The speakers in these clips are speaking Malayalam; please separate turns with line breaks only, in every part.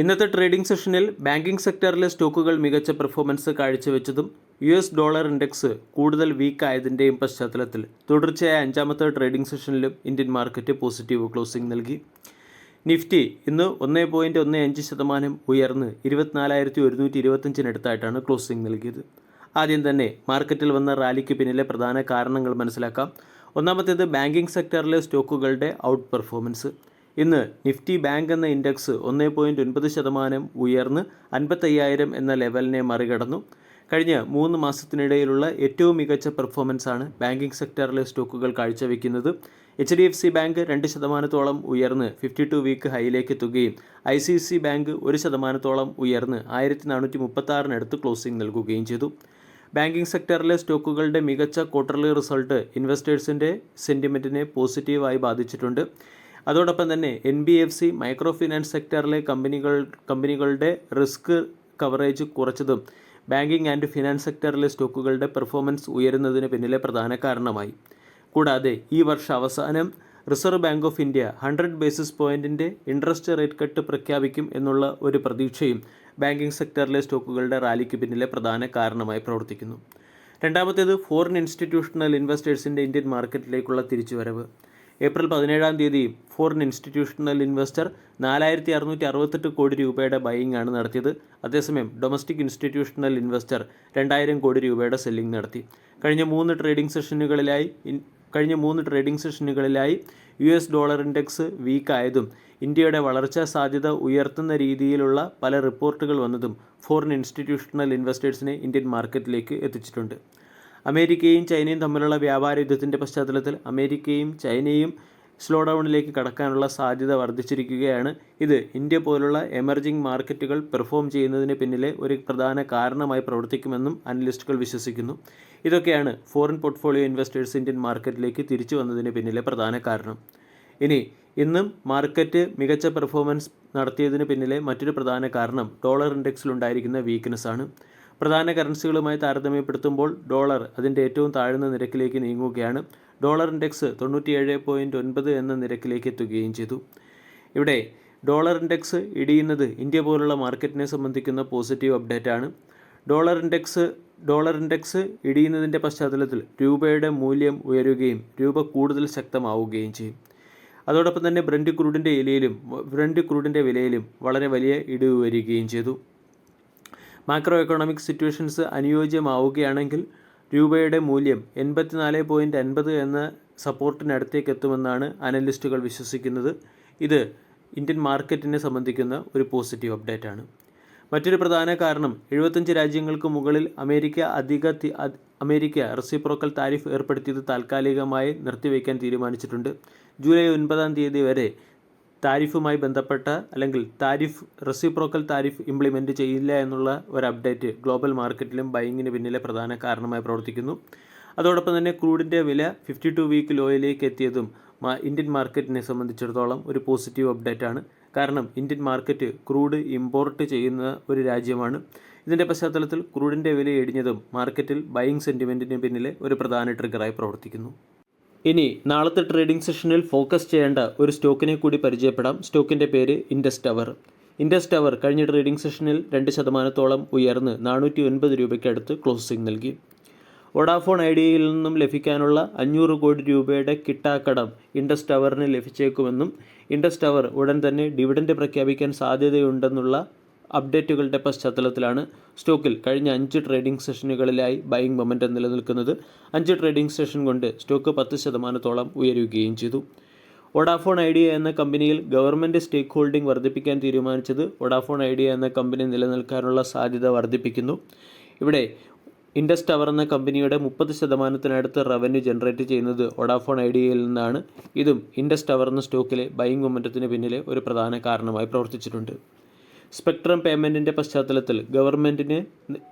ഇന്നത്തെ ട്രേഡിംഗ് സെഷനിൽ ബാങ്കിംഗ് സെക്ടറിലെ സ്റ്റോക്കുകൾ മികച്ച പെർഫോമൻസ് കാഴ്ചവെച്ചതും യു എസ് ഡോളർ ഇൻഡെക്സ് കൂടുതൽ വീക്കായതിന്റെയും പശ്ചാത്തലത്തിൽ തുടർച്ചയായ അഞ്ചാമത്തെ ട്രേഡിംഗ് സെഷനിലും ഇന്ത്യൻ മാർക്കറ്റ് പോസിറ്റീവ് ക്ലോസിംഗ് നൽകി. നിഫ്റ്റി ഇന്ന് ഒന്ന് പോയിന്റ് ഒന്ന് അഞ്ച് ശതമാനം ഉയർന്ന് ഇരുപത്തിനാലായിരത്തി ഒരുന്നൂറ്റി ഇരുപത്തഞ്ചിനടുത്തായിട്ടാണ് ക്ലോസിംഗ് നൽകിയത്. ആദ്യം തന്നെ മാർക്കറ്റിൽ വന്ന റാലിക്ക് പിന്നിലെ പ്രധാന കാരണങ്ങൾ മനസ്സിലാക്കാം. ഒന്നാമത്തേത് ബാങ്കിംഗ് സെക്ടറിലെ സ്റ്റോക്കുകളുടെ ഔട്ട് പെർഫോമൻസ് ഇന്ന് നിഫ്റ്റി ബാങ്ക് എന്ന ഇൻഡെക്സ് ഒന്ന് പോയിന്റ് ഒൻപത് ശതമാനം ഉയർന്ന് അൻപത്തയ്യായിരം എന്ന ലെവലിനെ മറികടന്നു. കഴിഞ്ഞ മൂന്ന് മാസത്തിനിടയിലുള്ള ഏറ്റവും മികച്ച പെർഫോമൻസാണ് ബാങ്കിംഗ് സെക്ടറിലെ സ്റ്റോക്കുകൾ കാഴ്ചവെക്കുന്നത്. H D F C bank രണ്ട് ശതമാനത്തോളം ഉയർന്ന് ഫിഫ്റ്റി ടു വീക്ക് ഹൈയിലേക്ക് എത്തുകയും ഐ സി സി ബാങ്ക് ഒരു ശതമാനത്തോളം ഉയർന്ന് ആയിരത്തി നാനൂറ്റി മുപ്പത്താറിനടുത്ത് ക്ലോസിംഗ് നൽകുകയും ചെയ്തു. ബാങ്കിംഗ് സെക്ടറിലെ സ്റ്റോക്കുകളുടെ മികച്ച ക്വാർട്ടർലി റിസൾട്ട് ഇൻവെസ്റ്റേഴ്സിന്റെ സെന്റിമെന്റിനെ പോസിറ്റീവായി ബാധിച്ചിട്ടുണ്ട്. അതോടൊപ്പം തന്നെ N B F C micro finance സെക്ടറിലെ കമ്പനികൾ കമ്പനികളുടെ റിസ്ക് കവറേജ് കുറച്ചതും ബാങ്കിംഗ് ആൻഡ് ഫിനാൻസ് സെക്ടറിലെ സ്റ്റോക്കുകളുടെ പെർഫോമൻസ് ഉയരുന്നതിന് പിന്നിലെ പ്രധാന കാരണമായി. കൂടാതെ ഈ വർഷ അവസാനം reserve bank of India hundred basis പോയിന്റിന്റെ ഇൻട്രസ്റ്റ് റേറ്റ് കട്ട് പ്രഖ്യാപിക്കും എന്നുള്ള ഒരു പ്രതീക്ഷയും ബാങ്കിംഗ് സെക്ടറിലെ സ്റ്റോക്കുകളുടെ റാലിക്ക് പിന്നിലെ പ്രധാന കാരണമായി പ്രവർത്തിക്കുന്നു. രണ്ടാമത്തേത് ഫോറിൻ ഇൻസ്റ്റിറ്റ്യൂഷണൽ ഇൻവെസ്റ്റേഴ്സിന്റെ ഇന്ത്യൻ മാർക്കറ്റിലേക്കുള്ള തിരിച്ചുവരവ്. ഏപ്രിൽ പതിനേഴാം തീയതി ഫോറിൻ ഇൻസ്റ്റിറ്റ്യൂഷണൽ ഇൻവെസ്റ്റർ നാലായിരത്തി അറുന്നൂറ്റി അറുപത്തെട്ട് കോടി രൂപയുടെ ബൈയിങ് ആണ് നടത്തിയത്. അതേസമയം ഡൊമസ്റ്റിക് ഇൻസ്റ്റിറ്റ്യൂഷണൽ ഇൻവെസ്റ്റർ രണ്ടായിരം കോടി രൂപയുടെ സെല്ലിംഗ് നടത്തി. കഴിഞ്ഞ മൂന്ന് ട്രേഡിംഗ് സെഷനുകളിലായി കഴിഞ്ഞ മൂന്ന് ട്രേഡിംഗ് സെഷനുകളിലായി യു എസ് ഡോളർ ഇൻഡെക്സ് വീക്കായതും ഇന്ത്യയുടെ വളർച്ചാ സാധ്യത ഉയർത്തുന്ന രീതിയിലുള്ള പല റിപ്പോർട്ടുകൾ വന്നതും ഫോറിൻ ഇൻസ്റ്റിറ്റ്യൂഷണൽ ഇൻവെസ്റ്റേഴ്സിനെ ഇന്ത്യൻ മാർക്കറ്റിലേക്ക് എത്തിച്ചിട്ടുണ്ട്. അമേരിക്കയും ചൈനയും തമ്മിലുള്ള വ്യാപാര യുദ്ധത്തിന്റെ പശ്ചാത്തലത്തിൽ അമേരിക്കയും ചൈനയും സ്ലോ ഡൗണിലേക്ക് കടക്കാനുള്ള സാധ്യത വർദ്ധിച്ചിരിക്കുകയാണ്. ഇത് ഇന്ത്യ പോലുള്ള എമർജിംഗ് മാർക്കറ്റുകൾ പെർഫോം ചെയ്യുന്നതിന് പിന്നിലെ ഒരു പ്രധാന കാരണമായി പ്രവർത്തിക്കുമെന്നും അനലിസ്റ്റുകൾ വിശ്വസിക്കുന്നു. ഇതൊക്കെയാണ് ഫോറിൻ പോർട്ട്ഫോളിയോ ഇൻവെസ്റ്റേഴ്സ് ഇന്ത്യൻ മാർക്കറ്റിലേക്ക് തിരിച്ചു വന്നതിന് പിന്നിലെ പ്രധാന കാരണം. ഇനി ഇന്നും മാർക്കറ്റ് മികച്ച പെർഫോമൻസ് നടത്തിയതിന് പിന്നിലെ മറ്റൊരു പ്രധാന കാരണം ഡോളർ ഇൻഡെക്സിലുണ്ടായിരിക്കുന്ന വീക്ക്നെസ് ആണ്. പ്രധാന കറൻസികളുമായി താരതമ്യപ്പെടുത്തുമ്പോൾ ഡോളർ അതിന്റെ ഏറ്റവും താഴ്ന്ന നിരക്കിലേക്ക് നീങ്ങുകയാണ്. ഡോളർ ഇൻഡെക്സ് തൊണ്ണൂറ്റിയേഴ് പോയിന്റ് ഒൻപത് എന്ന നിരക്കിലേക്ക് എത്തുകയും ചെയ്തു. ഇവിടെ ഡോളർ ഇൻഡെക്സ് ഇടിയുന്നത് ഇന്ത്യ പോലുള്ള മാർക്കറ്റിനെ സംബന്ധിക്കുന്ന പോസിറ്റീവ് അപ്ഡേറ്റ് ആണ്. ഡോളർ ഇൻഡെക്സ് ഡോളർ ഇൻഡെക്സ് ഇടിയുന്നതിന്റെ പശ്ചാത്തലത്തിൽ രൂപയുടെ മൂല്യം ഉയരുകയും രൂപ കൂടുതൽ ശക്തമാവുകയും ചെയ്യും. അതോടൊപ്പം തന്നെ ബ്രണ്ട് ക്രൂഡിന്റെ ഇലയിലും ബ്രണ്ട് ക്രൂഡിന്റെ വിലയിലും വളരെ വലിയ ഇടിവ് വരികയും ചെയ്തു. മാക്രോ എക്കണോമിക് സിറ്റുവേഷൻസ് അനുയോജ്യമാവുകയാണെങ്കിൽ രൂപയുടെ മൂല്യം എൺപത്തിനാല് പോയിന്റ് അൻപത് എന്ന സപ്പോർട്ടിനടുത്തേക്ക് എത്തുമെന്നാണ് അനലിസ്റ്റുകൾ വിശ്വസിക്കുന്നത്. ഇത് ഇന്ത്യൻ മാർക്കറ്റിനെ സംബന്ധിക്കുന്ന ഒരു പോസിറ്റീവ് അപ്ഡേറ്റ് ആണ് മറ്റൊരു പ്രധാന കാരണം എഴുപത്തഞ്ച് രാജ്യങ്ങൾക്ക് മുകളിൽ അമേരിക്ക അധിക അമേരിക്ക റെസിപ്രോക്കൽ താരിഫ് ഏർപ്പെടുത്തിയത് താൽക്കാലികമായി നിർത്തിവെക്കാൻ തീരുമാനിച്ചിട്ടുണ്ട്. ജൂലൈ ഒൻപതാം തീയതി വരെ താരിഫുമായി ബന്ധപ്പെട്ട അല്ലെങ്കിൽ താരിഫ് റെസിപ്രോക്കൽ താരിഫ് ഇംപ്ലിമെന്റ് ചെയ്യില്ല എന്നുള്ള ഒരു അപ്ഡേറ്റ് ഗ്ലോബൽ മാർക്കറ്റിലും ബൈങ്ങിന് പിന്നിലെ പ്രധാന കാരണമായി പ്രവർത്തിക്കുന്നു. അതോടൊപ്പം തന്നെ ക്രൂഡിന്റെ വില ഫിഫ്റ്റി ടു വീക്ക് ലോയിലേക്ക് എത്തിയതും ഇന്ത്യൻ മാർക്കറ്റിനെ സംബന്ധിച്ചിടത്തോളം ഒരു പോസിറ്റീവ് അപ്ഡേറ്റ് ആണ്. കാരണം ഇന്ത്യൻ മാർക്കറ്റ് ക്രൂഡ് ഇമ്പോർട്ട് ചെയ്യുന്ന ഒരു രാജ്യമാണ്. ഇതിന്റെ പശ്ചാത്തലത്തിൽ ക്രൂഡിന്റെ വില ഇടിഞ്ഞതും മാർക്കറ്റിൽ ബൈയിങ് സെന്റിമെന്റിന് പിന്നിലെ ഒരു പ്രധാന ട്രിഗറായി പ്രവർത്തിക്കുന്നു. ഇനി നാളത്തെ ട്രേഡിംഗ് സെഷനിൽ ഫോക്കസ് ചെയ്യേണ്ട ഒരു സ്റ്റോക്കിനെ കൂടി പരിചയപ്പെടാം. സ്റ്റോക്കിന്റെ പേര് ഇൻഡസ് ടവർ ഇൻഡസ് ടവർ കഴിഞ്ഞ ട്രേഡിംഗ് സെഷനിൽ രണ്ട് ശതമാനത്തോളം ഉയർന്ന് നാനൂറ്റി ഒൻപത് രൂപയ്ക്കടുത്ത് ക്ലോസിംഗ് നൽകി. വോഡാഫോൺ ഐഡിയയിൽ നിന്നും ലഭിക്കാനുള്ള അഞ്ഞൂറ് കോടി രൂപയുടെ കിട്ടാക്കടം ഇൻഡസ് ടവറിന് ലഭിച്ചേക്കുമെന്നും ഇൻഡസ് ടവർ ഉടൻ തന്നെ ഡിവിഡൻഡ് പ്രഖ്യാപിക്കാൻ സാധ്യതയുണ്ടെന്നുള്ള അപ്ഡേറ്റുകളുടെ പശ്ചാത്തലത്തിലാണ് സ്റ്റോക്കിൽ കഴിഞ്ഞ അഞ്ച് ട്രേഡിംഗ് സെഷനുകളിലായി ബൈയിങ് മൊമെന്റം നിലനിൽക്കുന്നത്. അഞ്ച് ട്രേഡിംഗ് സെഷൻ കൊണ്ട് സ്റ്റോക്ക് പത്ത് ശതമാനത്തോളം ഉയരുകയും ചെയ്തു. ഒഡാഫോൺ ഐഡിയ എന്ന കമ്പനിയിൽ ഗവൺമെന്റ് സ്റ്റേക്ക് ഹോൾഡിംഗ് വർദ്ധിപ്പിക്കാൻ തീരുമാനിച്ചത് ഒഡാഫോൺ ഐഡിയ എന്ന കമ്പനി നിലനിൽക്കാനുള്ള സാധ്യത വർദ്ധിപ്പിക്കുന്നു. ഇവിടെ ഇൻഡസ് ടവർ എന്ന കമ്പനിയുടെ മുപ്പത് ശതമാനത്തിനടുത്ത് റവന്യൂ ജനറേറ്റ് ചെയ്യുന്നത് ഒഡാഫോൺ ഐഡിയയിൽ നിന്നാണ്. ഇതും ഇൻഡസ് ടവർ എന്ന സ്റ്റോക്കിലെ ബൈങ് മൊമെന്റത്തിന് പിന്നിലെ ഒരു പ്രധാന കാരണമായി പ്രവർത്തിച്ചിട്ടുണ്ട്. സ്പെക്ട്രം പേയ്മെന്റിന്റെ പശ്ചാത്തലത്തിൽ ഗവൺമെന്റിന്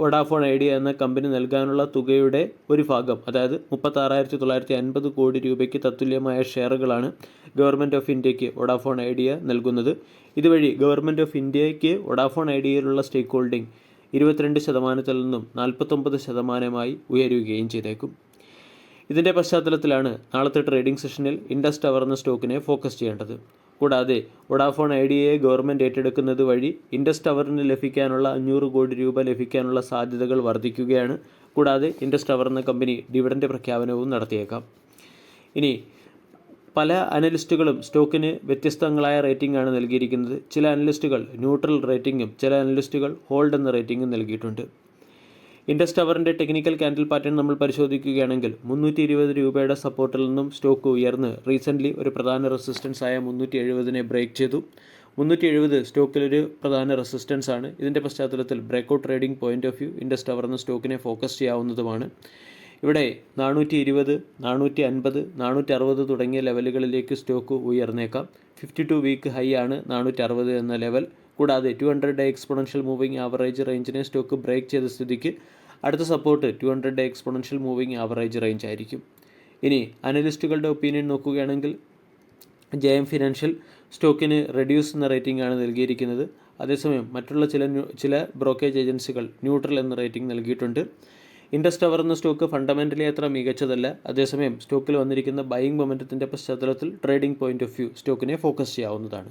വോഡാഫോൺ ഐഡിയ എന്ന കമ്പനി നൽകാനുള്ള തുകയുടെ ഒരു ഭാഗം അതായത് മുപ്പത്താറായിരത്തി തൊള്ളായിരത്തി അൻപത് കോടി രൂപയ്ക്ക് തത്തുല്യമായ ഷെയറുകളാണ് ഗവൺമെന്റ് ഓഫ് ഇന്ത്യയ്ക്ക് വോഡാഫോൺ ഐഡിയ നൽകുന്നത്. ഇതുവഴി ഗവൺമെന്റ് ഓഫ് ഇന്ത്യയ്ക്ക് വോഡാഫോൺ ഐഡിയയിലുള്ള സ്റ്റേക്ക് ഹോൾഡിംഗ് ഇരുപത്തിരണ്ട് ശതമാനത്തിൽ നിന്നും നാൽപ്പത്തൊമ്പത് ശതമാനമായി ഉയരുകയും ചെയ്തേക്കും. ഇതിന്റെ പശ്ചാത്തലത്തിലാണ് നാളത്തെ ട്രേഡിംഗ് സെഷനിൽ ഇൻഡസ് ടവർ എന്ന സ്റ്റോക്കിനെ ഫോക്കസ് ചെയ്യേണ്ടത്. കൂടാതെ വൊഡാഫോൺ ഐഡിയയെ ഗവൺമെന്റ് ഏറ്റെടുക്കുന്നത് വഴി ഇൻഡസ് ടവറിന് ലഭിക്കാനുള്ള അഞ്ഞൂറ് കോടി രൂപ ലഭിക്കാനുള്ള സാധ്യതകൾ വർദ്ധിക്കുകയാണ്. കൂടാതെ ഇൻഡസ് ടവർ എന്ന കമ്പനി ഡിവിഡന്റ് പ്രഖ്യാപനവും നടത്തിയേക്കാം. ഇനി പല അനലിസ്റ്റുകളും സ്റ്റോക്കിന് വ്യത്യസ്തങ്ങളായ റേറ്റിംഗ് ആണ് നൽകിയിരിക്കുന്നത്. ചില അനലിസ്റ്റുകൾ ന്യൂട്രൽ റേറ്റിംഗും ചില അനലിസ്റ്റുകൾ ഹോൾഡ് എന്ന റേറ്റിംഗും നൽകിയിട്ടുണ്ട്. ഇൻഡസ് ടവറിന്റെ ടെക്നിക്കൽ കാൻഡിൽ പാറ്റേൺ നമ്മൾ പരിശോധിക്കുകയാണെങ്കിൽ മുന്നൂറ്റി ഇരുപത് രൂപയുടെ സപ്പോർട്ടിൽ നിന്നും സ്റ്റോക്ക് ഉയർന്ന് റീസെന്റ്ലി ഒരു പ്രധാന റെസിസ്റ്റൻസ് ആയ മുന്നൂറ്റി എഴുപതിനെ ബ്രേക്ക് ചെയ്തു. മുന്നൂറ്റി എഴുപത് സ്റ്റോക്കിലൊരു പ്രധാന റെസിസ്റ്റൻസ് ആണ്. ഇതിന്റെ പശ്ചാത്തലത്തിൽ breakout trading point of view Indus Tower എന്ന സ്റ്റോക്കിനെ ഫോക്കസ് ചെയ്യാവുന്നതുമാണ്. ഇവിടെ നാനൂറ്റി ഇരുപത് നാനൂറ്റി അൻപത് നാനൂറ്റി അറുപത് തുടങ്ങിയ ലെവലുകളിലേക്ക് സ്റ്റോക്ക് ഉയർന്നേക്കാം. ഫിഫ്റ്റി ടു വീക്ക് ഹൈ ആണ് നാനൂറ്റി അറുപത് എന്ന ലെവൽ കൂടാതെ two hundred day exponential moving average റേഞ്ചിനെ stock break ചെയ്ത സ്ഥിതിക്ക് അടുത്ത support two hundred day exponential moving average range ആയിരിക്കും. ഇനി അനലിസ്റ്റുകളുടെ ഒപ്പീനിയൻ നോക്കുകയാണെങ്കിൽ ജെ എം ഫിനാൻഷ്യൽ സ്റ്റോക്കിന് റെഡ്യൂസ് എന്ന റേറ്റിംഗ് ആണ് നൽകിയിരിക്കുന്നത്. അതേസമയം മറ്റുള്ള ചില ചില ബ്രോക്കേജ് ഏജൻസികൾ ന്യൂട്രൽ എന്ന റേറ്റിംഗ് നൽകിയിട്ടുണ്ട്. ഇൻഡസ് എന്ന സ്റ്റോക്ക് ഫണ്ടമെന്റലി അത്ര മികച്ചതല്ല. അതേസമയം സ്റ്റോക്കിൽ വന്നിരിക്കുന്ന ബൈയിങ് മൊമെന്റത്തിന്റെ പശ്ചാത്തലത്തിൽ ട്രേഡിംഗ് പോയിന്റ് ഓഫ് വ്യൂ സ്റ്റോക്കിനെ ഫോക്കസ് ചെയ്യാവുന്നതാണ്.